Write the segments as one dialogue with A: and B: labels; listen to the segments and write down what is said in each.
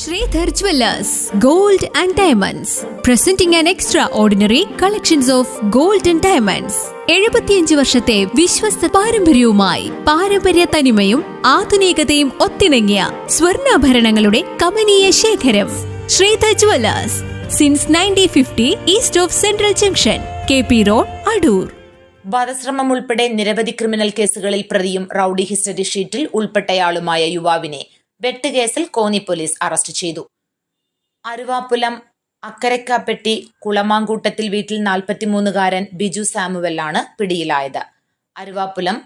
A: Sridhar gold and diamonds. Presenting presenting extraordinary collections of gold and diamonds എഴുപത്തിയഞ്ച് വർഷത്തെ വിശ്വസ്ത പാരമ്പര്യവുമായി പാരമ്പര്യ തനിമയും ആധുനികതയും ഒത്തിണങ്ങിയ സ്വർണാഭരണങ്ങളുടെ കമനീയ ശേഖരം. Sridhar jewellers since nineteen fifty east of central junction K P road Adoor
B: വധശ്രമം ഉൾപ്പെടെ നിരവധി ക്രിമിനൽ കേസുകളിൽ പ്രതിയും റൌഡി ഹിസ്റ്ററി ഷീറ്റിൽ ഉൾപ്പെട്ടയാളുമായ യുവാവിനെ വെട്ടുകേസിൽ കോന്നി പോലീസ് അറസ്റ്റ് ചെയ്തു. അരുവാപ്പുലം അക്കരക്കാപ്പെട്ടി കുളമാങ്കൂട്ടത്തിൽ വീട്ടിൽ നാൽപ്പത്തിമൂന്നുകാരൻ ബിജു സാമുവലാണ് പിടിയിലായത്. അരുവാപ്പുലം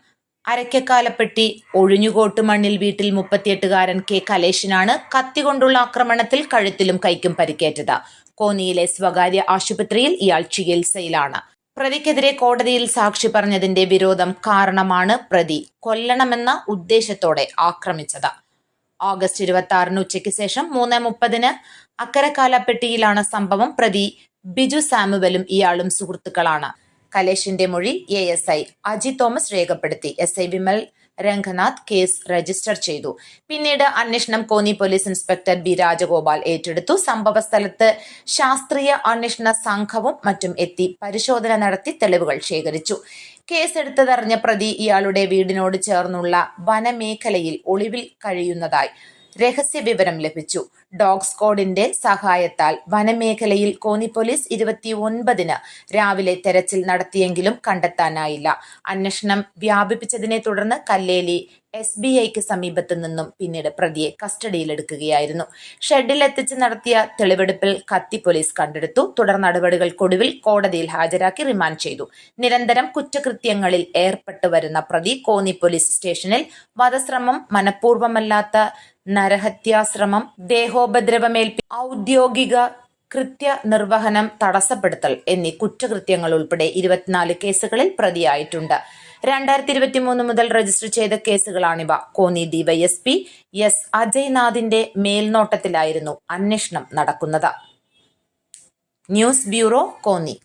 B: അരക്കക്കാലപ്പെട്ടി ഒഴിഞ്ഞുകോട്ട് മണ്ണിൽ വീട്ടിൽ മുപ്പത്തിയെട്ടുകാരൻ കെ. കലേഷിനാണ് കത്തികൊണ്ടുള്ള ആക്രമണത്തിൽ കഴുത്തിലും കൈക്കും പരിക്കേറ്റത്. കോന്നിയിലെ സ്വകാര്യ ആശുപത്രിയിൽ ഇയാൾ ചികിത്സയിലാണ്. പ്രതിക്കെതിരെ കോടതിയിൽ സാക്ഷി പറഞ്ഞതിന്റെ വിരോധം കാരണമാണ് പ്രതി. കൊല്ലണമെന്ന ഉദ്ദേശത്തോടെ ആക്രമിച്ചത്. ഓഗസ്റ്റ് ഇരുപത്തി ആറിന് ഉച്ചയ്ക്ക് ശേഷം മൂന്ന് മുപ്പതിന് അക്കരക്കാലപ്പെട്ടിയിലാണ് സംഭവം. പ്രതി ബിജു സാമുവലും ഇയാളും സുഹൃത്തുക്കളാണ്. കലേഷിന്റെ മൊഴി A S I Aji Thomas രേഖപ്പെടുത്തി. S I Vimal Ranganath case register ചെയ്തു. പിന്നീട് അന്വേഷണം Konni police inspector B Rajagopal ഏറ്റെടുത്തു. സംഭവ സ്ഥലത്ത് ശാസ്ത്രീയ അന്വേഷണ സംഘവും മറ്റും എത്തി പരിശോധന നടത്തി തെളിവുകൾ ശേഖരിച്ചു. കേസെടുത്തതറിഞ്ഞ പ്രതി ഇയാളുടെ വീടിനോട് ചേർന്നുള്ള വനമേഖലയിൽ ഒളിവിൽ കഴിയുന്നതായി രഹസ്യ വിവരം ലഭിച്ചു. ഡോഗ് സ്ക്വാഡിന്റെ സഹായത്താൽ വനമേഖലയിൽ കോന്നി പോലീസ് ഇരുപത്തി ഒൻപതിന് രാവിലെ തെരച്ചിൽ നടത്തിയെങ്കിലും കണ്ടെത്താനായില്ല. അന്വേഷണം വ്യാപിപ്പിച്ചതിനെ തുടർന്ന് കല്ലേലി എസ് ബി ഐക്ക് സമീപത്തു നിന്നും പിന്നീട് പ്രതിയെ കസ്റ്റഡിയിലെടുക്കുകയായിരുന്നു. ഷെഡിലെത്തിച്ച് നടത്തിയ തെളിവെടുപ്പിൽ കത്തി പോലീസ് കണ്ടെടുത്തു. തുടർ നടപടികൾക്കൊടുവിൽ കോടതിയിൽ ഹാജരാക്കി റിമാൻഡ് ചെയ്തു. നിരന്തരം കുറ്റകൃത്യങ്ങളിൽ ഏർപ്പെട്ടു വരുന്ന പ്രതി കോന്നി പോലീസ് സ്റ്റേഷനിൽ വധശ്രമം മനഃപൂർവമല്ലാത്ത നരഹത്യാശ്രമം ദേഹോപദ്രവമേൽപ്പി ഔദ്യോഗിക കൃത്യ നിർവഹണം തടസ്സപ്പെടുത്തൽ എന്നീ കുറ്റകൃത്യങ്ങൾ ഉൾപ്പെടെ ഇരുപത്തിനാല് കേസുകളിൽ പ്രതിയായിട്ടുണ്ട്. രണ്ടായിരത്തി ഇരുപത്തി മൂന്ന് മുതൽ രജിസ്റ്റർ ചെയ്ത കേസുകളാണിവ. കോന്നി ഡിവൈഎസ്പി എസ് അജയ്നാഥിന്റെ മേൽനോട്ടത്തിലായിരുന്നു അന്വേഷണം നടക്കുന്നത്. News bureau Konni.